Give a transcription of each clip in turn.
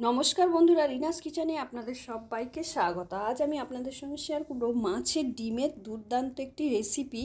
নমস্কার বন্ধুরা, রিনাস কিচেনে আপনাদের সবাইকে স্বাগত। আজ আমি আপনাদের সঙ্গে শেয়ার করব মাছের ডিমের দুর্দান্ত একটি রেসিপি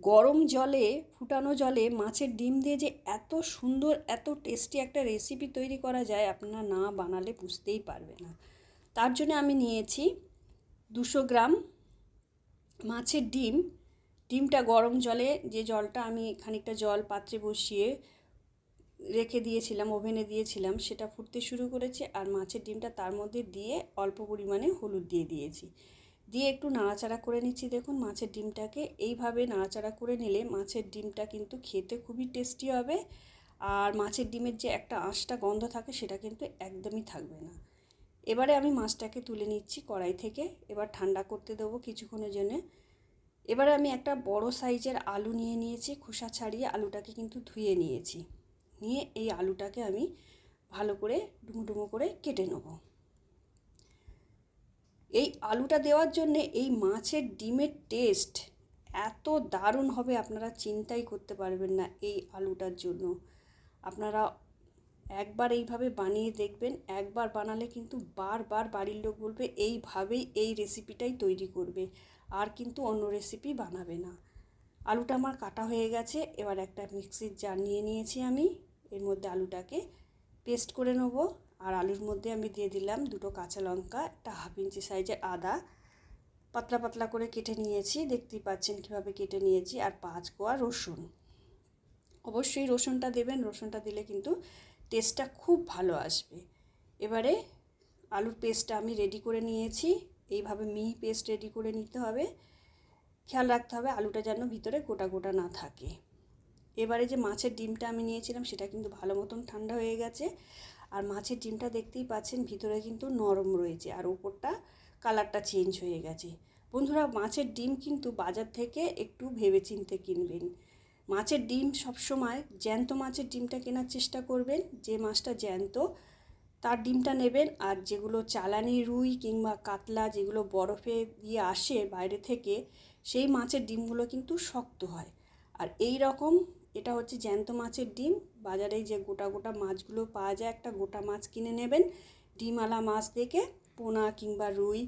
গরম জলে, ফুটানো জলে মাছের ডিম দিয়ে যে এত সুন্দর, এত টেস্টি একটা রেসিপি তৈরি করা যায়, আপনারা না বানালে বুঝতেই পারবে না। তার জন্য আমি নিয়েছি দুশো গ্রাম মাছের ডিম। ডিমটা গরম জলে, যে জলটা আমি খানিকটা জল পাত্রে বসিয়ে রেখে দিয়েছিলাম, ওভেনে দিয়েছিলাম, সেটা ফুটতে শুরু করেছে আর মাছের ডিমটা তার মধ্যে দিয়ে অল্প পরিমাণে হলুদ দিয়ে দিয়েছি। দিয়ে একটু নাড়াচাড়া করে নিচ্ছি। দেখুন মাছের ডিমটাকে এইভাবে নাড়াচাড়া করে নিলে মাছের ডিমটা কিন্তু খেতে খুবই টেস্টি হবে আর মাছের ডিমের যে একটা আঁশটা গন্ধ থাকে সেটা কিন্তু একদমই থাকবে না। এবারে আমি মাছটাকে তুলে নিচ্ছি কড়াই থেকে, এবার ঠান্ডা করতে দেবো কিছুক্ষণের জন্যে। এবারে আমি একটা বড় সাইজের আলু নিয়ে নিয়েছি, খোসা ছাড়িয়ে আলুটাকে কিন্তু ধুয়ে নিয়েছি। নিয়ে এই আলুটাকে আমি ভালো করে ডুমো ডুমো করে কেটে নেব। এই আলুটা দেওয়ার জন্যে এই মাছের ডিমের টেস্ট এত দারুণ হবে, আপনারা চিন্তাই করতে পারবেন না এই আলুটার জন্য। আপনারা একবার এইভাবে বানিয়ে দেখবেন, একবার বানালে কিন্তু বারবার বাড়ির লোক বলবে, এইভাবেই এই রেসিপিটাই তৈরি করবে। আর কিন্তু অন্য রেসিপি বানাবে না। আলুটা আমার কাটা হয়ে গেছে, এবার একটা মিক্সির জার নিয়ে নিয়েছি আমি। এর মধ্যে আলুটাকে পেস্ট করে নেব। আর আলুর মধ্যে আমি দিয়ে দিলাম দুটো কাঁচা লঙ্কা, একটা হাফ ইঞ্চি সাইজের আদা। পাতলা পাতলা করে কেটে নিয়েছি, দেখতেই পাচ্ছেন কীভাবে কেটে নিয়েছি। আর পাঁচ কোয়া রসুন। অবশ্যই রসুনটা দেবেন, রসুনটা দিলে কিন্তু টেস্টটা খুব ভালো আসবে। এবারে আলুর পেস্টটা আমি রেডি করে নিয়েছি। এইভাবে মিহি পেস্ট রেডি করে নিতে হবে। খেয়াল রাখতে হবে আলুটা যেন ভিতরে গোটা গোটা না থাকে। এবারে যে মাছের ডিমটা আমি নিয়েছিলাম, সেটা কিন্তু ভালো মতন ঠান্ডা হয়ে গেছে। আর মাছের ডিমটা দেখতেই পাচ্ছেন, ভিতরে কিন্তু নরম রয়েছে আর উপরটা কালারটা চেঞ্জ হয়ে গেছে। বন্ধুরা, মাছের ডিম কিন্তু বাজার থেকে একটু ভেবে চিনতে কিনবেন। মাছের ডিম সবসময় জ্যান্ত মাছের ডিমটা কেনার চেষ্টা করবেন, যে মাছটা জ্যান্ত তার ডিমটা নেবেন। আর যেগুলো চালানি রুই কিংবা কাতলা যেগুলো বরফে দিয়ে আসে বাইরে থেকে, সেই মাছের ডিমগুলো কিন্তু শক্ত হয়। আর এই রকম এটা হচ্ছে জ্যান্ত মাছের ডিম। বাজারে যে গোটা গোটা মাছগুলো পাওয়া যায়, একটা গোটা মাছ কিনে নেবেন। ডিমওয়ালা মাছ দেখে পোনা কিংবা রুই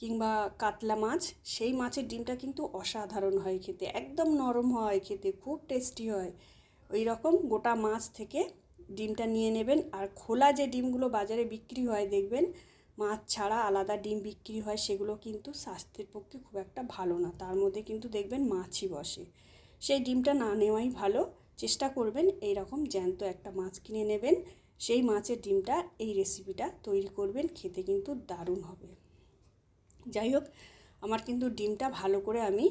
কিংবা কাতলা মাছ, সেই মাছের ডিমটা কিন্তু অসাধারণ হয় খেতে, একদম নরম হয় খেতে, খুব টেস্টি হয়। ওই রকম গোটা মাছ থেকে ডিমটা নিয়ে নেবেন। আর খোলা যে ডিমগুলো বাজারে বিক্রি হয়, দেখবেন মাছ ছাড়া আলাদা ডিম বিক্রি হয়, সেগুলো কিন্তু স্বাস্থ্যের পক্ষে খুব একটা ভালো না, তার মধ্যে কিন্তু দেখবেন মাছই বসে। সেই ডিমটা না নেওয়াই ভালো। চেষ্টা করবেন এই রকম জ্যান্ত একটা মাছ কিনে নেবেন। সেই মাছের ডিমটা এই রেসিপিটা তৈরি করবেন, খেতে কিন্তু দারুণ হবে। যাই হোক, আমার কিন্তু ডিমটা ভালো করে আমি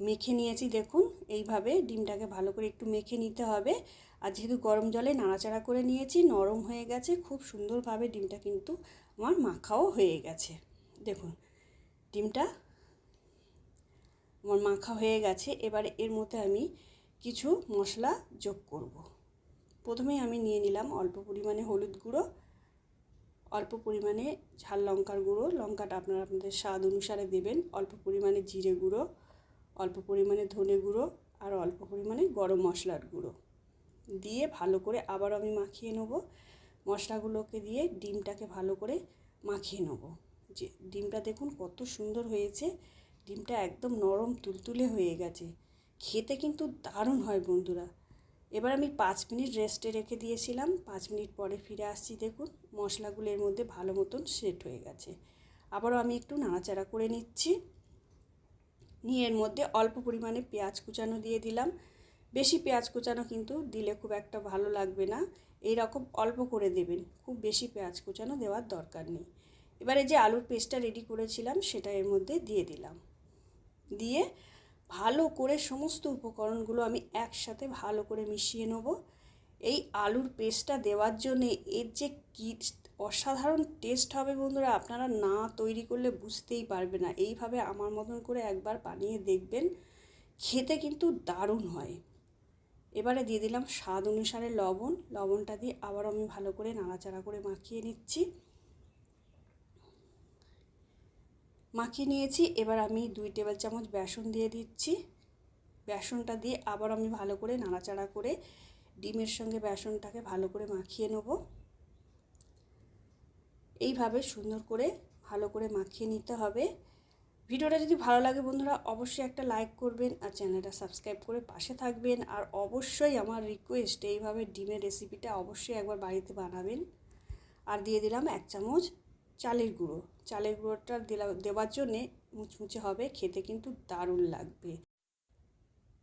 মেখে নিয়েছি দেখুন। এইভাবে ডিমটাকে ভালো করে একটু মেখে নিতে হবে। আর যেহেতু গরম জলে নাড়াচাড়া করে নিয়েছি, নরম হয়ে গেছে, খুব সুন্দরভাবে ডিমটা কিন্তু আমার মাখাও হয়ে গেছে। দেখুন, ডিমটা আমার মাখা হয়ে গেছে। এবারে এর মধ্যে আমি কিছু মশলা যোগ করব। প্রথমে আমি নিয়ে নিলাম অল্প পরিমাণে হলুদ গুঁড়ো, অল্প পরিমাণে ঝাল লঙ্কার গুঁড়ো। লঙ্কাটা আপনারা আপনাদের স্বাদ অনুসারে দেবেন। অল্প পরিমাণে জিরে গুঁড়ো, অল্প পরিমাণে ধনে গুঁড়ো আর অল্প পরিমাণে গরম মশলার গুঁড়ো। দিয়ে ভালো করে আবার আমি মাখিয়ে নেব। মশলাগুলোকে দিয়ে ডিমটাকে ভালো করে মাখিয়ে নেব। যে ডিমটা দেখুন কত সুন্দর হয়েছে। ডিমটা একদম নরম তুলতুলে হয়ে গেছে। খেতে কিন্তু দারুণ হয় বন্ধুরা। এবার আমি পাঁচ মিনিট রেস্টে রেখে দিয়েছিলাম। পাঁচ মিনিট পরে ফিরে আসছি, দেখুন, মশলাগুলো এর মধ্যে ভালো মতন সেট হয়ে গেছে। আবারও আমি একটু নাড়াচাড়া করে নিচ্ছি। নিয়ে এর মধ্যে অল্প পরিমাণে পেঁয়াজ কুচানো দিয়ে দিলাম। বেশি পেঁয়াজ কুচানো কিন্তু দিলে খুব একটা ভালো লাগবে না। এই রকম অল্প করে দেবেন, খুব বেশি পেঁয়াজ কুচানো দেওয়ার দরকার নেই। এবারে যে আলুর পেস্টটা রেডি করেছিলাম, সেটা এর মধ্যে দিয়ে দিলাম। দিয়ে ভালো করে সমস্ত উপকরণগুলো আমি একসাথে ভালো করে মিশিয়ে নেব। এই আলুর পেস্টটা দেওয়ার জন্যে এর যে কী অসাধারণ টেস্ট হবে বন্ধুরা, আপনারা না তৈরি করলে বুঝতেই পারবে না। এইভাবে আমার মতন করে একবার বানিয়ে দেখবেন, খেতে কিন্তু দারুণ হয়। এবারে দিয়ে দিলাম স্বাদ অনুসারে লবণ। লবণটা দিয়ে আবার আমি ভালো করে নাড়াচাড়া করে মাখিয়ে নিচ্ছি। মাখিয়ে নিয়েছি। এবার আমি দুই টেবিল চামচ বেসন দিয়ে দিচ্ছি। বেসনটা দিয়ে আবার আমি ভালো করে নাড়াচাড়া করে ডিমের সঙ্গে বেসনটাকে ভালো করে মাখিয়ে নেব। এইভাবে সুন্দর করে ভালো করে মাখিয়ে নিতে হবে। ভিডিওটা যদি ভালো লাগে বন্ধুরা, অবশ্যই একটা লাইক করবেন আর চ্যানেলটা সাবস্ক্রাইব করে পাশে থাকবেন। আর অবশ্যই আমার রিকোয়েস্ট এইভাবে ডিমের রেসিপিটা অবশ্যই একবার বাড়িতে বানাবেন। আর দিয়ে দিলাম এক চামচ চালের গুঁড়ো। চালের গুঁড়োটা দেওয়ার জন্যে মুচমুচে হবে, খেতে কিন্তু দারুণ লাগবে।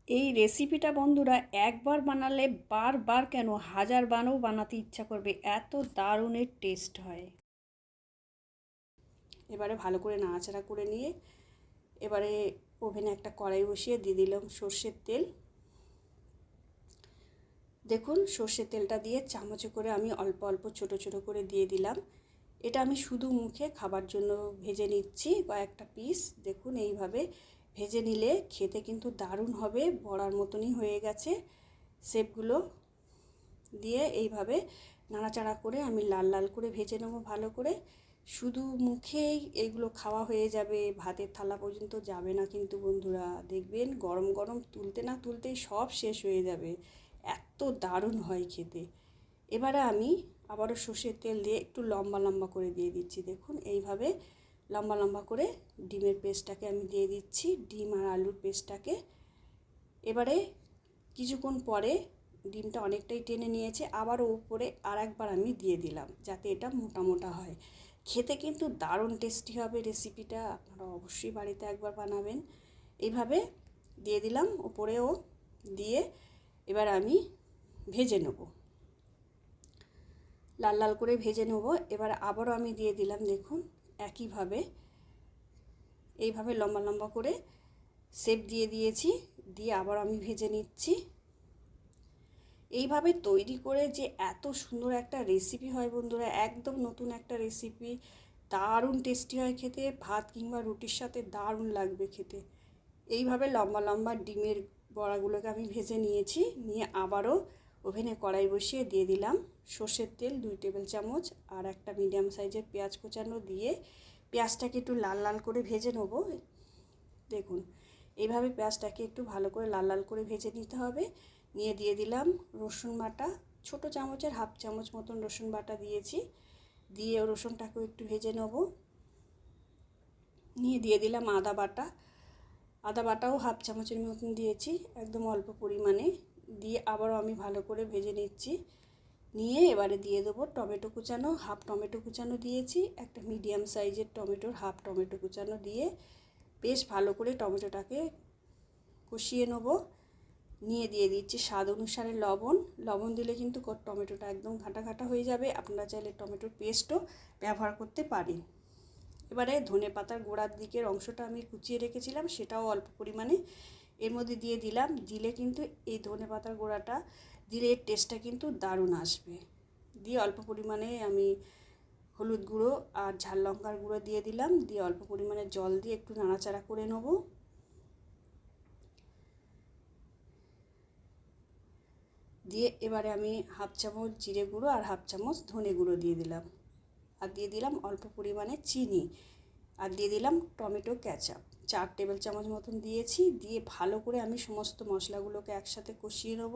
এই রেসিপিটা বন্ধুরা একবার বানালে বারবার কেন হাজার বানও বানাতে ইচ্ছা করবে, এত দারুণের টেস্ট হয়। এবারে ভালো করে নাড়াচাড়া করে নিয়ে, এবারে ওভেনে একটা কড়াই বসিয়ে দিয়ে দিলাম সর্ষের তেল। দেখুন সর্ষের তেলটা দিয়ে চামচে করে আমি অল্প অল্প, ছোট ছোট করে দিয়ে দিলাম। এটা আমি শুধু মুখে খাবার জন্য ভেজে নিচ্ছি কয়েকটা পিস দেখুন, এইভাবে ভেজে নিলে খেতে কিন্তু দারুণ হবে, বড়ার মতনই হয়ে গেছে সেপগুলো দিয়ে এইভাবে নাড়াচাড়া করে আমি লাল লাল করে ভেজে নেব ভালো করে। শুধু মুখেই এগুলো খাওয়া হয়ে যাবে, ভাতের থালা পর্যন্ত যাবে না কিন্তু বন্ধুরা। দেখবেন, গরম গরম তুলতে না তুলতেই সব শেষ হয়ে যাবে। এত দারুণ হয় খেতে। এবারে আমি আবারও সর্ষের তেল দিয়ে একটু লম্বা লম্বা করে দিয়ে দিচ্ছি। দেখুন, এইভাবে লম্বা লম্বা করে ডিমের পেস্টটাকে আমি দিয়ে দিচ্ছি, ডিম আর আলুর পেস্টটাকে। এবারে কিছুক্ষণ পরে ডিমটা অনেকটাই টেনে নিয়েছে, আবারও উপরে আর একবার আমি দিয়ে দিলাম, যাতে এটা মোটা মোটা হয়। খেতে কিন্তু দারুণ টেস্টি হবে রেসিপিটা, আপনারা অবশ্যই বাড়িতে একবার বানাবেন। এইভাবে দিয়ে দিলাম, উপরেও দিয়ে এবার আমি ভেজে নেব। লাল লাল করে ভেজে নেব। এবার আবারও আমি দিয়ে দিলাম, দেখুন, একইভাবে। এইভাবে লম্বা লম্বা করে সেপ দিয়ে দিয়েছি, দিয়ে আবার আমি ভেজে নিচ্ছি। এইভাবে তৈরি করে যে এত সুন্দর একটা রেসিপি হয় বন্ধুরা, একদম নতুন একটা রেসিপি দারুণ টেস্টি হয় খেতে, ভাত কিংবা রুটির সাথে দারুণ লাগবে খেতে। এইভাবে লম্বা লম্বা ডিমের বড়াগুলোকে আমি ভেজে নিয়েছি, নিয়ে আবারও ওভেনে কড়াই বসিয়ে দিয়ে দিলাম সর্ষের তেল দুই টেবিল চামচ আর একটা মিডিয়াম সাইজের পেঁয়াজ কোচানো দিয়ে পেঁয়াজটাকে একটু লাল লাল করে ভেজে নেব। দেখুন, এইভাবে পেঁয়াজটাকে একটু ভালো করে লাল লাল করে ভেজে নিতে হবে। নিয়ে দিয়ে দিলাম রসুন বাটা, ছোট চামচের হাফ চামচ মতন রসুন বাটা দিয়েছি। দিয়ে রসুনটাকেও একটু ভেজে নেব। নিয়ে দিয়ে দিলাম আদা বাটা, আদা বাটাও হাফ চামচের মতন দিয়েছি একদম অল্প পরিমাণে। দিয়ে আবারও আমি ভালো করে ভেজে নিচ্ছি। নিয়ে এবারে দিয়ে দেবো টমেটো কুচানো, হাফ টমেটো কুচানো দিয়েছি, একটা মিডিয়াম সাইজের টমেটোর হাফ টমেটো কুচানো দিয়ে বেশ ভালো করে টমেটোটাকে কষিয়ে নেব। নিয়ে দিয়ে দিচ্ছি স্বাদ অনুসারে লবণ। লবণ দিলে কিন্তু টমেটোটা একদম ঘাটা ঘাটা হয়ে যাবে। আপনারা চাইলে টমেটোর পেস্টও ব্যবহার করতে পারেন। এবারে ধনে পাতার গোড়ার দিকের অংশটা আমি কুচিয়ে রেখেছিলাম, সেটাও অল্প পরিমাণে এর মধ্যে দিয়ে দিলাম। দিলে কিন্তু এই ধনে পাতার গোড়াটা, দিলে এর টেস্টটা কিন্তু দারুণ আসবে। দিয়ে অল্প পরিমাণে আমি হলুদ গুঁড়ো আর ঝাল লঙ্কার গুঁড়ো দিয়ে দিলাম। দিয়ে অল্প পরিমাণে জল দিয়ে একটু নাড়াচাড়া করে নেব। দিয়ে এবারে আমি হাফ চামচ জিরে গুঁড়ো আর হাফ চামচ ধনে গুঁড়ো দিয়ে দিলাম। আর দিয়ে দিলাম অল্প পরিমাণে চিনি। আর দিয়ে দিলাম টমেটো ক্যাচাপ চার টেবিল চামচ মতন দিয়েছি, দিয়ে ভালো করে আমি সমস্ত মশলাগুলোকে একসাথে কষিয়ে নেব।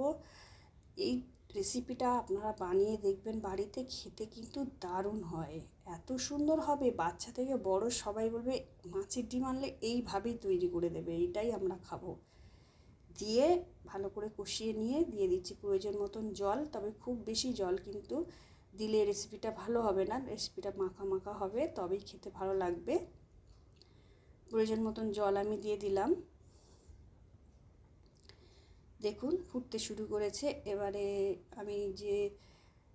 এই রেসিপিটা আপনারা বানিয়ে দেখবেন বাড়িতে, খেতে কিন্তু দারুণ হয়। এত সুন্দর হবে, বাচ্চা থেকে বড় সবাই বলবে, মাছের ডিম আনলে এইভাবেই তৈরি করে দেবে, এইটাই আমরা খাব। দিয়ে ভালো করে কষিয়ে নিয়ে, দিয়ে দিচ্ছি প্রয়োজন মতন জল, তবে খুব বেশি জল কিন্তু দিলে রেসিপিটা ভালো হবে না রেসিপিটা মাখা মাখা হবে, তবেই খেতে ভালো লাগবে। প্রয়োজন মতন জল আমি দিয়ে দিলাম। দেখুন, ফুটতে শুরু করেছে। এবারে আমি যে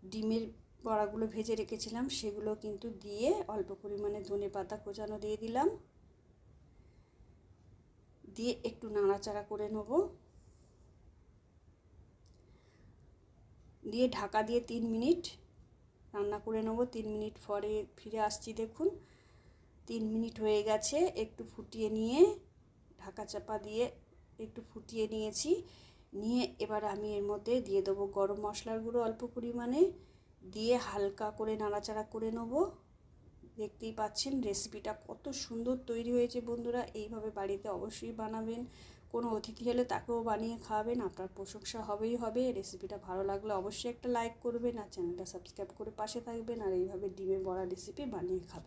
ডিমের বড়াগুলো ভেজে রেখেছিলাম, সেগুলো কিন্তু দিয়ে অল্প পরিমাণে ধনে পাতা কোচানো দিয়ে দিলাম। দিয়ে একটু নাড়াচাড়া করে নেব। দিয়ে ঢাকা দিয়ে তিন মিনিট রান্না করে নেব। তিন মিনিট পরে ফিরে আসছি, দেখুন। তিন মিনিট হয়ে গেছে, একটু ফুটিয়ে নিয়ে ঢাকা চাপা দিয়ে একটু ফুটিয়ে নিয়েছি। নিয়ে এবার আমি এর মধ্যে দিয়ে দেবো গরম মশলার গুঁড়ো অল্প পরিমাণে, দিয়ে হালকা করে নাড়াচাড়া করে নেব। দেখতেই পাচ্ছেন রেসিপিটা কত সুন্দর তৈরি হয়েছে বন্ধুরা, এইভাবে বাড়িতে অবশ্যই বানাবেন। কোনো অতিথি হলে তাকেও বানিয়ে খাওয়াবেন, আপনার প্রশংসা হবেই হবে। রেসিপিটা ভালো লাগলে অবশ্যই একটা লাইক করবেন আর চ্যানেলটা সাবস্ক্রাইব করে পাশে থাকবেন আর এইভাবে ডিমের বড়া রেসিপি বানিয়ে খাবেন।